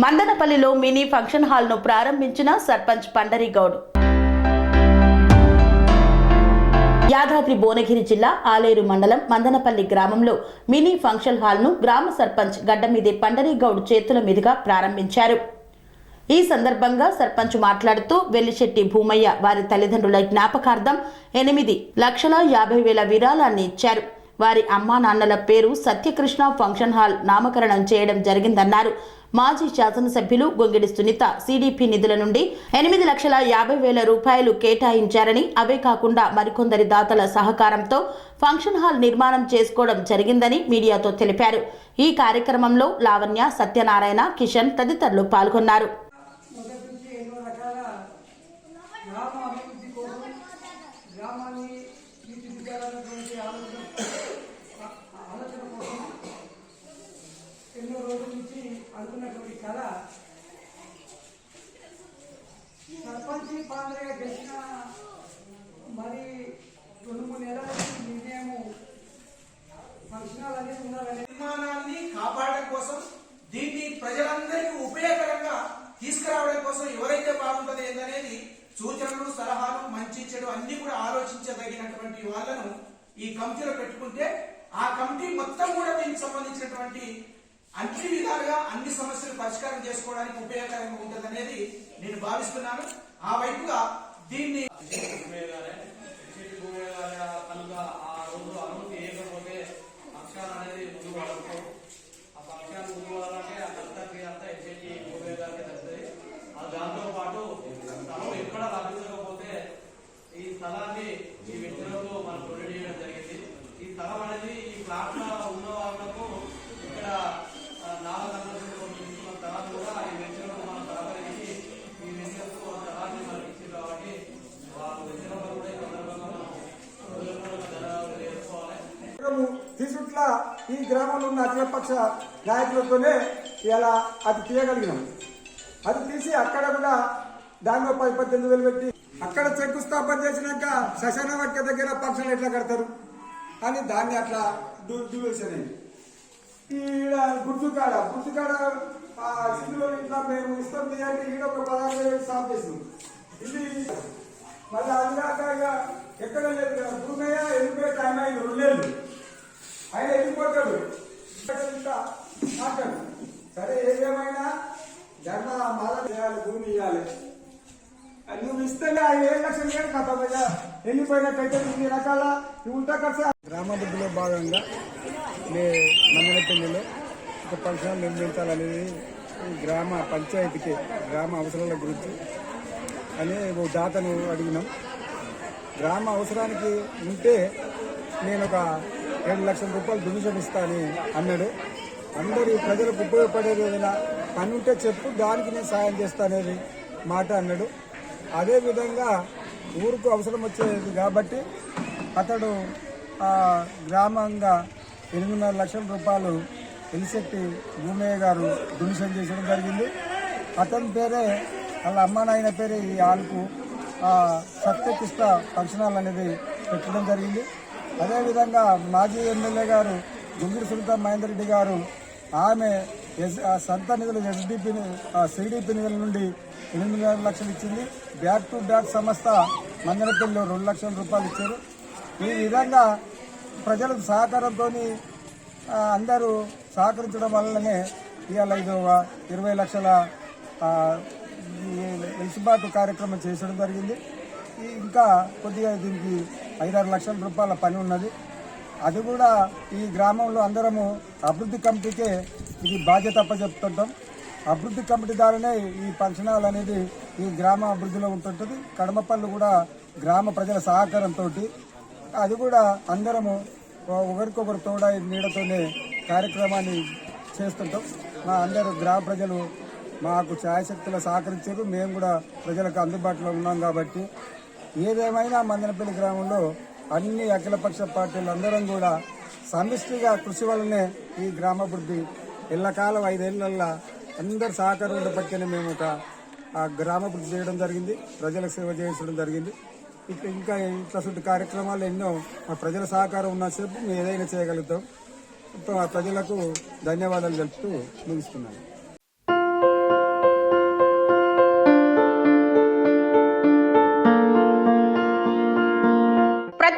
మందనపల్లిలో mini function హాల్ను ప్రారంభించిన సర్పంచ్ పండరిగౌడ్. యాదాద్రి భువనగిరి జిల్లా ఆలేరు మండలం మందనపల్లి గ్రామంలో మినీ ఫంక్షన్ హాల్ను గ్రామ సర్పంచ్ గడ్డమీది పండరిగౌడ్ చేతుల మీదుగా ప్రారంభించారు. ఈ సందర్భంగా సర్పంచ్ మాట్లాడుతూ వెల్లిశెట్టి భూమయ్య వారి తల్లిదండ్రుల జ్ఞాపకార్థం ఎనిమిది లక్షల యాభై వేల విరాళాన్ని ఇచ్చారు. వారి అమ్మా నాన్నల పేరు సత్యకృష్ణ ఫంక్షన్ హాల్ నామకరణం చేయడం జరిగిందన్నారు. మాజీ శాసనసభ్యులు గొంగిడి సునీత సిడిపి నిధుల నుండి ఎనిమిది లక్షల యాభై వేల రూపాయలు కేటాయించారని అవే కాకుండా మరికొందరి దాతల సహకారంతో ఫంక్షన్ హాల్ నిర్మాణం చేసుకోవడం జరిగిందని మీడియాతో తెలిపారు. ఈ కార్యక్రమంలో లావణ్య సత్యనారాయణ కిషన్ తదితరులు పాల్గొన్నారు మొదటి నుంచి ఎన్నో రకాల గ్రామ అభివృద్ధి కోసం గ్రామాన్ని తీర్చిదిద్దాలన్నటువంటి ఆలోచన ఆలోచన కోసం ఎన్నో రోజుల నుంచి అనుకున్నటువంటి కళ సర్పంచ్ గెలిచిన మరి రెండు మూడు నెలల నిర్ణయము ఫంక్షన్ అనేది నిర్మాణాన్ని కాపాడడం కోసం దీన్ని ప్రజలందరికీ ఉపయోగకరంగా తీసుకురావడం కోసం ఎవరైతే బాగుంటుంది ఏందనేది సూచనలు సలహాలు మంచి చెడు అన్ని కూడా ఆలోచించదగినటువంటి వాళ్ళను ఈ కమిటీలో పెట్టుకుంటే ఆ కమిటీ మొత్తం కూడా దీనికి సంబంధించినటువంటి అన్ని విధాలుగా అన్ని సమస్యలు పరిష్కారం చేసుకోవడానికి ఉపయోగకరంగా ఉంటుంది అనేది నేను భావిస్తున్నాను. ఆ వైపుగా దీన్ని ఆ రోజు అనేది ముందు ఆ ఆ దాంతో పాటు స్థలం ఎక్కడ లభించకపోతే ఈ స్థలాన్ని ఈ వ్యక్తులతో మనం డొనేట్ చేయడం జరిగింది. ఈ స్థలం అనేది ఈ ప్లాట్ఫామ్ కూడా ఈ గ్రామంలో ఉన్న అఖిలపక్ష నాయకులతోనే ఇలా అది తీయగలిగినాం. అది తీసి అక్కడ కూడా దానిలో పది పద్దెనిమిది వేలు పెట్టి అక్కడ శంకుస్థాపన చేసినాక శశాన వాక్య దగ్గర పక్షులు ఎట్లా కడతారు? అని దాన్ని అట్లా దువేసాను ఈడ గుర్తుకాడ గుర్తుకాడ ఆ సింధులో ఇట్లా మేము ఇస్తాం తీయండి ఈడ ఒక పదహారు వేలు స్టాప్ చేసినాం. ఇది మళ్ళీ అది కాక ఎక్కడ లేదు. కదా భూమయ్య వెళ్ళిపోయే టైం అయింది రెండేళ్ళు ఆయన వెళ్ళిపోతాడు మాట్లాడు. సరే ఏదేమైనా ధర్మ మాల చేయాలి భూమి ఇవ్వాలి. నువ్వు ఇస్తే ఆయన ఏడు లక్షలు కానీ కథ వెళ్ళిపోయినట్టయితే ఇన్ని రకాల నువ్వు ఉంటా కదా గ్రామాభివృద్ధిలో భాగంగా నమ్మినపల్లిలో ఒక ఫంక్షన్ నిర్మించాలనేది గ్రామ పంచాయతీకి గ్రామ అవసరాల గురించి అని ఓ దాతను అడిగినాం. గ్రామ అవసరానికి ఉంటే నేను ఒక ఏడు లక్షల రూపాయలు డొనేషన్ ఇస్తానని అన్నాడు. అందరూ ప్రజలకు ఉపయోగపడేది ఏదైనా పని ఉంటే చెప్పు దానికి నేను సాయం అనేది మాట అన్నాడు. అదేవిధంగా ఊరుకు అవసరం వచ్చేది కాబట్టి అతడు గ్రామంగా ఎనిమిదిన్నర లక్షల రూపాయలు ఎలిశెట్టి భూమయ్య గారు డొనేషన్ చేయడం జరిగింది. అతని పేరే వాళ్ళ అమ్మ నాయన పేరే ఈ ఆలకు సత్యకృష్ణ ఫంక్షన్ హాల్ అనేది పెట్టడం జరిగింది. అదేవిధంగా మాజీ ఎమ్మెల్యే గారు గుంగిరి సుల్తాన్ మహేందర్ రెడ్డి గారు ఆమె ఎస్ సంత నిధులు ఎస్డిపి సిడిపి నిధుల నుండి ఎనిమిది లక్షలు ఇచ్చింది. బ్యాక్ టు బ్యాక్ సంస్థ మందనపల్లిలో రెండు లక్షల రూపాయలు ఇచ్చారు. ఈ విధంగా ప్రజల సహకారంతో అందరూ సహకరించడం వల్లనే ఇవాళ ఐదు ఇరవై లక్షల ఆ, కార్యక్రమం చేసడం జరిగింది. ఇంకా కొద్దిగా దీనికి ఐదారు లక్షల రూపాయల పని ఉన్నది. అది కూడా ఈ గ్రామంలో అందరము అభివృద్ధి కమిటీకే ఇది బాధ్యత అప్పచెప్తుంటాం. అభివృద్ధి కమిటీ ద్వారానే ఈ ఫంక్షన్ హాల్ అనేది ఈ గ్రామ అభివృద్ధిలో ఉంటుంటుంది. కడమపల్లి కూడా గ్రామ ప్రజల సహకారంతో అది కూడా అందరము ఒకరికొకరు తోడ నీడతోనే కార్యక్రమాన్ని చేస్తుంటాం. మా అందరు గ్రామ ప్రజలు మాకు ఛాయశక్తులు సహకరించారు మేము కూడా ప్రజలకు అందుబాటులో ఉన్నాం కాబట్టి ఏదేమైనా మందనపల్లి గ్రామంలో అన్ని అఖిలపక్ష పార్టీలు అందరం కూడా సమిష్టిగా కృషి వల్లనే ఈ గ్రామాభివృద్ధి ఎల్లకాలం ఐదేళ్ళల్లా అందరు సహకారంతో ఉండబట్టినే మేము ఒక గ్రామాభివృద్ధి చేయడం జరిగింది. ప్రజలకు సేవ చేయించడం జరిగింది. ఇక ఇంకా ఇట్లాంటి కార్యక్రమాలు ఎన్నో మా ప్రజల సహకారం ఉన్నసేపు మేము ఏదైనా చేయగలుగుతాం. ప్రజలకు ధన్యవాదాలు తెలుపుతూ ముగిస్తున్నాను.